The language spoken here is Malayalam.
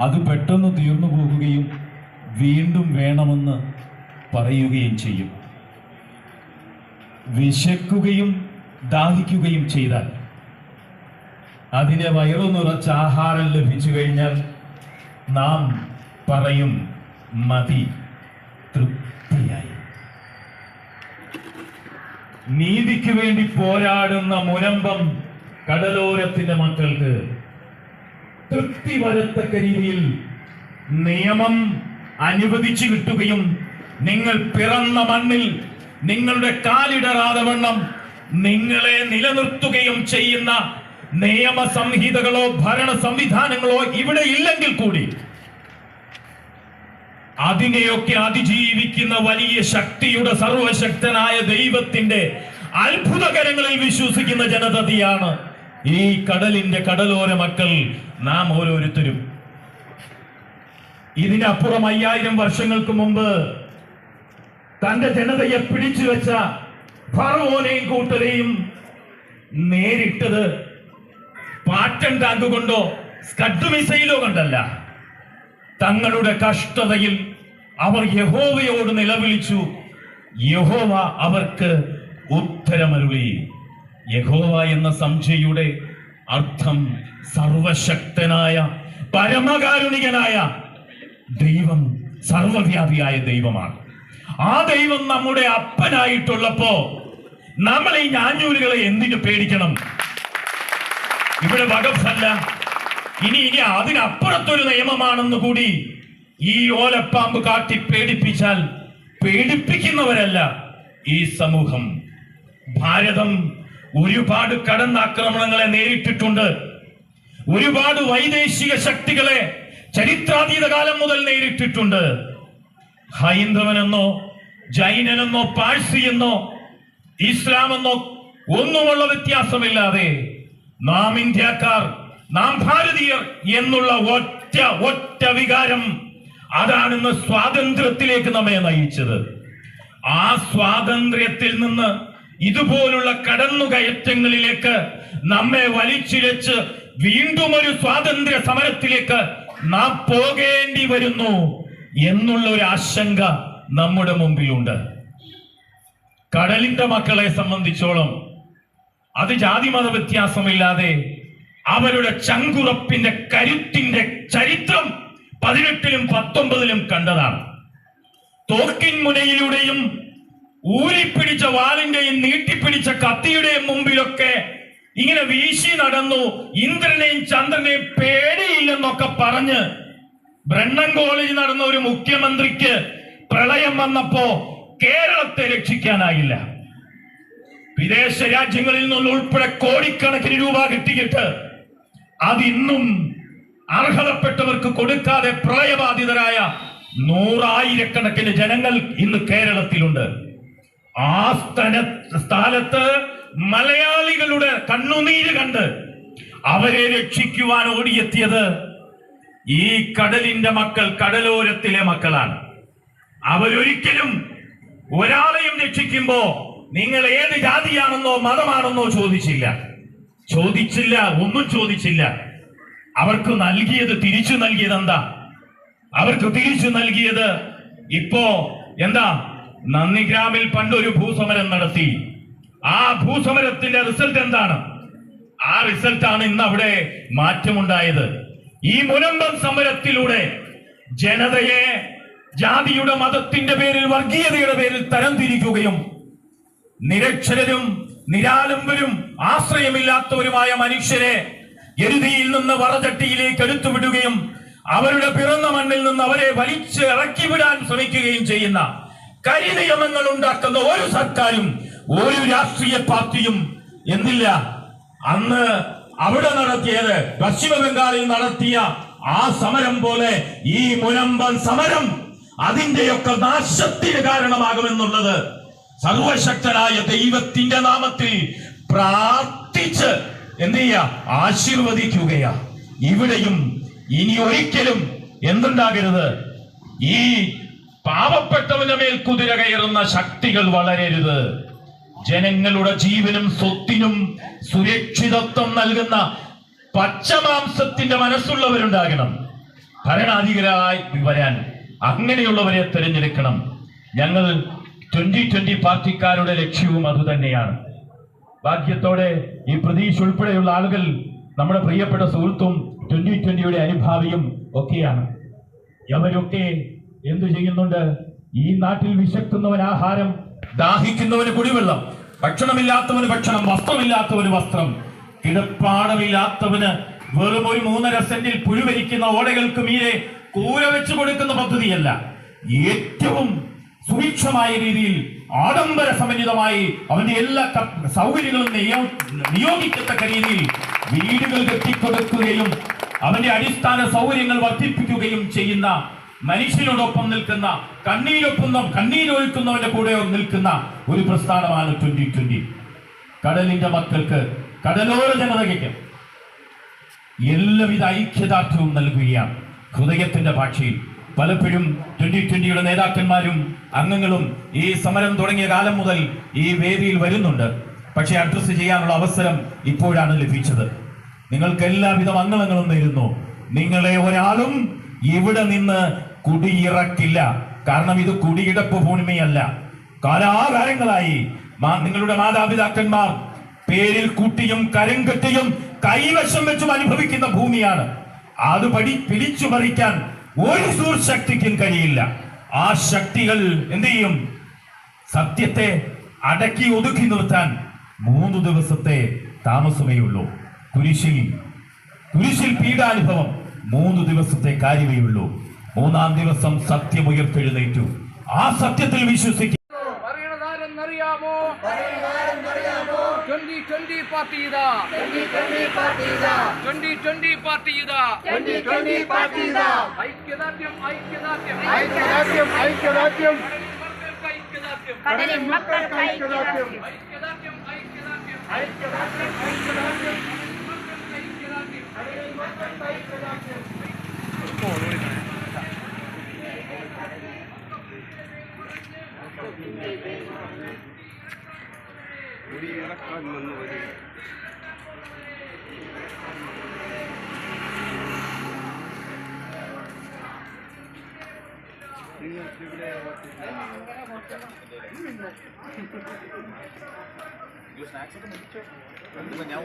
അത് പെട്ടെന്ന് തീർന്നു പോകുകയും വീണ്ടും വേണമെന്ന് പറയുകയും ചെയ്യും. വിശക്കുകയും ദാഹിക്കുകയും ചെയ്താൽ അതിനെ വയറു നിറച്ച ആഹാരം ലഭിച്ചു കഴിഞ്ഞാൽ നാം പറയും മതി തൃപ്തിയായി. നീതിക്ക് വേണ്ടി പോരാടുന്ന മുനമ്പം കടലോരത്തിന്റെ മക്കൾക്ക് തൃപ്തി വരത്തക്ക രീതിയിൽ നിയമം അനുവദിച്ചു കിട്ടുകയും നിങ്ങൾ പിറന്ന മണ്ണിൽ നിങ്ങളുടെ കാലിടറാതെ വണ്ണം നിങ്ങളെ നിലനിർത്തുകയും ചെയ്യുന്ന നിയമ സംഹിതകളോ ഭരണ സംവിധാനങ്ങളോ ഇവിടെ ഇല്ലെങ്കിൽ കൂടി അതിനെയൊക്കെ അതിജീവിക്കുന്ന വലിയ ശക്തിയുടെ സർവശക്തനായ ദൈവത്തിന്റെ അത്ഭുതകരങ്ങളിൽ വിശ്വസിക്കുന്ന ജനതയാണ് ഈ കടലിന്റെ കടലോര മക്കൾ നാം ഓരോരുത്തരും. ഇതിനപ്പുറം അയ്യായിരം വർഷങ്ങൾക്ക് മുമ്പ് തന്റെ ജനതയെ പിടിച്ചു വെച്ച ഫറവോനെയും കൂട്ടരെയും നേരിട്ടത് പാറ്റൻ ടാങ്ക് കൊണ്ടോ സ്കഡ് മിസൈലോ കൊണ്ടല്ല. തങ്ങളുടെ കഷ്ടതയിൽ അവർ യഹോവയോട് നിലവിളിച്ചു. യഹോവ അവർക്ക് ഉത്തരമരുളി. യഹോവ എന്ന സംശയുടെ അർത്ഥം സർവശക്തനായ പരമകാരുണികനായ ദൈവം സർവവ്യാപിയായ ദൈവമാണ്. ആ ദൈവം നമ്മുടെ അപ്പനായിട്ടുള്ളപ്പോ നമ്മൾ ഈ ഞാഞ്ഞൂലുകളെ എന്തിനു പേടിക്കണം? ഇവിടെ വകഫല്ല ഇനി ഇനി അതിനപ്പുറത്തൊരു നിയമമാണെന്ന് കൂടി ഈ ഓലപ്പാമ്പ് കാട്ടി പേടിപ്പിച്ചാൽ പേടിപ്പിക്കുന്നവരല്ല ഈ സമൂഹം. ഭാരതം ഒരുപാട് കടന്നാക്രമണങ്ങളെ നേരിട്ടിട്ടുണ്ട്. ഒരുപാട് വൈദേശിക ശക്തികളെ ചരിത്രാതീത കാലം മുതൽ നേരിട്ടിട്ടുണ്ട്. ഹൈന്ദവനെന്നോ ജൈനനെന്നോ പാഴ്സി എന്നോ ഇസ്ലാം എന്നോ ഒന്നുമുള്ള വ്യത്യാസമില്ലാതെ നാം ഇന്ത്യക്കാർ നാം ഭാരതീയർ എന്നുള്ള ഒറ്റ ഒറ്റ വികാരം അതാണ് ഇന്ന് സ്വാതന്ത്ര്യത്തിലേക്ക് നമ്മെ നയിച്ചത്. ആ സ്വാതന്ത്ര്യത്തിൽ നിന്ന് ഇതുപോലുള്ള കടന്നുകയറ്റങ്ങളിലേക്ക് നമ്മെ വലിച്ചിഴച്ച് വീണ്ടും ഒരു സ്വാതന്ത്ര്യ സമരത്തിലേക്ക് നാം പോകേണ്ടി വരുന്നു എന്നുള്ള ഒരു ആശങ്ക നമ്മുടെ മുമ്പിലുണ്ട്. കടലിന്റെ മക്കളെ സംബന്ധിച്ചോളം അത് ജാതിമത വ്യത്യാസമില്ലാതെ അവരുടെ ചങ്കുറപ്പിന്റെ കരുത്തിന്റെ ചരിത്രം പതിനെട്ടിലും പത്തൊമ്പതിലും കണ്ടതാണ്. തോക്കിൻ മുനയിലൂടെയും ഊരിപ്പിടിച്ച വാളിന്റെയും നീട്ടിപ്പിടിച്ച കത്തിയുടെയും മുമ്പിലൊക്കെ ഇങ്ങനെ വീശി നടന്നു. ഇന്ദ്രനെയും ചന്ദ്രനെയും പേടിയില്ലെന്നൊക്കെ പറഞ്ഞ് ബ്രണ്ണൻ കോളേജ് നടന്ന ഒരു മുഖ്യമന്ത്രിക്ക് പ്രളയം വന്നപ്പോ കേരളത്തെ രക്ഷിക്കാനായില്ല. വിദേശ രാജ്യങ്ങളിൽ നിന്ന് ഉൾപ്പെടെ കോടിക്കണക്കിന് രൂപ കിട്ടിയിട്ട് അതിന്നും അർഹതപ്പെട്ടവർക്ക് കൊടുക്കാതെ പ്രളയബാധിതരായ നൂറായിരക്കണക്കിന് ജനങ്ങൾ ഇന്ന് കേരളത്തിലുണ്ട്. ആ സ്ഥല സ്ഥലത്ത് മലയാളികളുടെ കണ്ണുനീര് കണ്ട് അവരെ രക്ഷിക്കുവാൻ ഓടിയെത്തിയത് ഈ കടലിന്റെ മക്കൾ കടലോരത്തിലെ മക്കളാണ്. അവരൊരിക്കലും ഒരാളെയും രക്ഷിക്കുമ്പോ നിങ്ങൾ ഏത് ജാതിയാണെന്നോ മതമാണെന്നോ ചോദിച്ചില്ല. ചോദിച്ചില്ല ഒന്നും ചോദിച്ചില്ല. അവർക്ക് നൽകിയത് തിരിച്ചു നൽകിയത് എന്താ അവർക്ക് തിരിച്ചു നൽകിയത് ഇപ്പോ എന്താ? നന്ദിഗ്രാമിൽ പണ്ടൊരു ഭൂസമരം നടത്തി. ആ ഭൂസമരത്തിന്റെ റിസൾട്ട് എന്താണ്? ആ റിസൾട്ട് ആണ് ഇന്ന് അവിടെ മാറ്റമുണ്ടായത്. ഈ മുനമ്പം സമരത്തിലൂടെ ജനതയെ ജാതിയുടെ മതത്തിന്റെ പേരിൽ വർഗീയതയുടെ പേരിൽ തരംതിരിക്കുകയും നിരക്ഷരരും നിരാലംബരും ആശ്രയമില്ലാത്തവരുമായ മനുഷ്യരെ എരുതിയിൽ നിന്ന് വറചട്ടിയിലേക്ക് എടുത്തുവിടുകയും അവരുടെ പിറന്ന മണ്ണിൽ നിന്ന് അവരെ വലിച്ച് ഇറക്കിവിടാൻ ശ്രമിക്കുകയും ചെയ്യുന്ന കരിനിയമങ്ങൾ ഉണ്ടാക്കുന്ന ഒരു സർക്കാരും ഒരു രാഷ്ട്രീയ പാർട്ടിയും എന്നില്ല അന്ന് അവിടെ നടത്തിയത് പശ്ചിമ ബംഗാളിൽ നടത്തിയ ആ സമരം പോലെ ഈ മുനമ്പൻ സമരം അതിന്റെയൊക്കെ നാശത്തിന് കാരണമാകുമെന്നുള്ളത് സർവശക്തനായ ദൈവത്തിന്റെ നാമത്തിൽ പ്രാർത്ഥിച്ച് എന്ത് ചെയ്യുക? ആശീർവദിക്കുകയാ. ഇവിടെയും ഇനി ഒരിക്കലും എന്തുണ്ടാകരുത്? ഈ പാവപ്പെട്ടവന്റെ മേൽ കുതിര കയറുന്ന ശക്തികൾ വളരരുത്. ജനങ്ങളുടെ ജീവനും സ്വത്തിനും സുരക്ഷിതത്വം നൽകുന്ന പച്ചമാംസത്തിന്റെ മനസ്സുള്ളവരുണ്ടാകണം. ഭരണാധികാരായി വരാൻ അങ്ങനെയുള്ളവരെ തിരഞ്ഞെടുക്കണം. ഞങ്ങൾ ട്വന്റി ട്വന്റി പാർട്ടിക്കാരുടെ ലക്ഷ്യവും അതുതന്നെയാണ് ഭാഗ്യത്തോടെ ഈ പ്രതീക്ഷ ഉൾപ്പെടെയുള്ള ആളുകൾ നമ്മുടെ പ്രിയപ്പെട്ട സുഹൃത്തും ട്വന്റി ട്വന്റിയുടെ അനുഭാവിയും ഒക്കെയാണ്. അവരൊക്കെ എന്തു ചെയ്യുന്നുണ്ട്? ഈ നാട്ടിൽ വിശക്കുന്നവൻ ആഹാരം ദാഹിക്കുന്നവന് കുടിവെള്ളം ഭക്ഷണമില്ലാത്തവന് ഭക്ഷണം വസ്ത്രമില്ലാത്തവന് വസ്ത്രം കിടപ്പാടമില്ലാത്തവന് വെറും ഒരു മൂന്നര സെന്റിൽ പുഴുവരിക്കുന്ന ഓടകൾക്ക് മീരെ കൂര വെച്ചു കൊടുക്കുന്ന പദ്ധതിയല്ല. ഏറ്റവും സുഭിക്ഷമായ രീതിയിൽ ആഡംബര സമന്വിതമായി അവന്റെ എല്ലാ സൗകര്യങ്ങളും നിയോ- നിയോഗിക്കത്തക്ക രീതിയിൽ വീടുകൾ കെട്ടിക്കൊടുക്കുകയും അവന്റെ അടിസ്ഥാന സൗകര്യങ്ങൾ വർദ്ധിപ്പിക്കുകയും ചെയ്യുന്ന മനുഷ്യനോടൊപ്പം നിൽക്കുന്ന കണ്ണീരൊപ്പം കണ്ണീരൊഴുക്കുന്നവന്റെ കൂടെ നിൽക്കുന്ന ഒരു പ്രസ്ഥാനമാണ് ട്വന്റി ട്വന്റി. കടലിന്റെ മക്കൾക്ക് കടലോര ജനതയ്ക്ക് എല്ലാവിധ ഐക്യദാർഢ്യവും നൽകുകയാണ് ഹൃദയത്തിന്റെ ഭാഷയിൽ. പലപ്പോഴും ട്വന്റി ട്വന്റിയുടെ നേതാക്കന്മാരും അംഗങ്ങളും ഈ സമരം തുടങ്ങിയ കാലം മുതൽ ഈ വേദിയിൽ വരുന്നുണ്ട്. പക്ഷെ അഡ്രസ്സ് ചെയ്യാനുള്ള അവസരം ഇപ്പോഴാണ് ലഭിച്ചത്. നിങ്ങൾക്ക് എല്ലാവിധ മംഗളങ്ങളും നേരുന്നു നിങ്ങളെ ഒരാളും ഇവിടെ നിന്ന് കുടിയിറക്കില്ല. കാരണം ഇത് കുടിയിടപ്പ് ഭൂമിയല്ല. കാലാകാലങ്ങളായി നിങ്ങളുടെ മാതാപിതാക്കന്മാർ പേരിൽ കൂട്ടിയും കരം കെട്ടിയും കൈവശം വെച്ചും അനുഭവിക്കുന്ന ഭൂമിയാണ്. അത് പടി പിടിച്ചു മറിക്കാൻ ഒരു സൂർശക്തിക്കും കഴിയില്ല. ആ ശക്തികൾ എന്ത് ചെയ്യും? സത്യത്തെ അടക്കി ഒതുക്കി നിർത്താൻ മൂന്ന് ദിവസത്തെ താമസമേ ഉള്ളൂ കുരിശിൽ കുരിശിൽ പീഡാനുഭവം മൂന്ന് ദിവസത്തെ കാര്യമേ ഉള്ളൂ മൂന്നാം ദിവസം സത്യം ഉയർത്തെഴുന്നേറ്റു. ആ സത്യത്തിൽ വിശ്വസിക്കും പറയണതാരെന്നറിയാമോ? ട്വന്റി ട്വന്റി പാർട്ടി ഇതാ. ട്വന്റി ട്വന്റി പാർട്ടി ഇതാ. ഐക്യദാർഢ്യം ഐക്യദാർഢ്യം. ഐക്യദാർഢ്യം ഐക്യദാർഢ്യം. കടലിൻ മക്കൾക്ക് ഐക്യദാർഢ്യം കടലിൻ മക്കൾക്ക് ഐക്യദാർഢ്യം. ഐക്യദാർഢ്യം. ഐക്യദാർഢ്യം ഐക്യദാർഢ്യം. ഐക്യദാർഢ്യം ഐക്യദാർഢ്യം. ನೀವು ಸ್ನ್ಯಾಕ್ಸ್ ಯಾವ